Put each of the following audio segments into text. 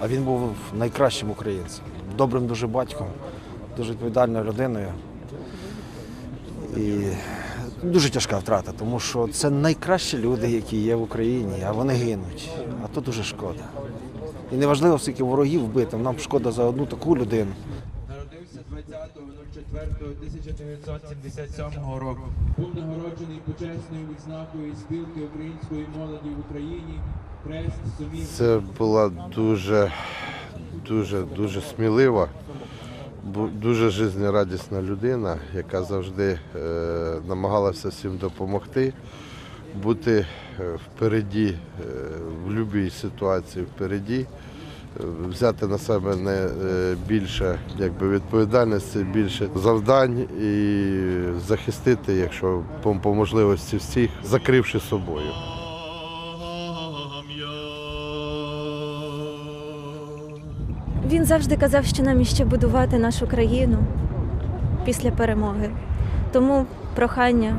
А він був найкращим українцем, добрим дуже батьком, дуже відповідальною людиною. І дуже тяжка втрата, тому що це найкращі люди, які є в Україні, а вони гинуть. А то дуже шкода. І неважливо, скільки ворогів вбито, нам шкода за одну таку людину. Народився 20.04.1977 року. Був нагороджений почесною відзнакою спілки української молоді в Україні. Це була дуже, дуже, дуже смілива, дуже жизнерадісна людина, яка завжди е, намагалася всім допомогти, бути е, впереді, е, в будь-якій ситуації впереді, взяти на себе не більше якби, відповідальності, більше завдань і захистити, якщо по можливості всіх, закривши собою. Він завжди казав, що нам іще будувати нашу країну після перемоги. Тому прохання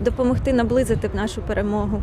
допомогти наблизити нашу перемогу.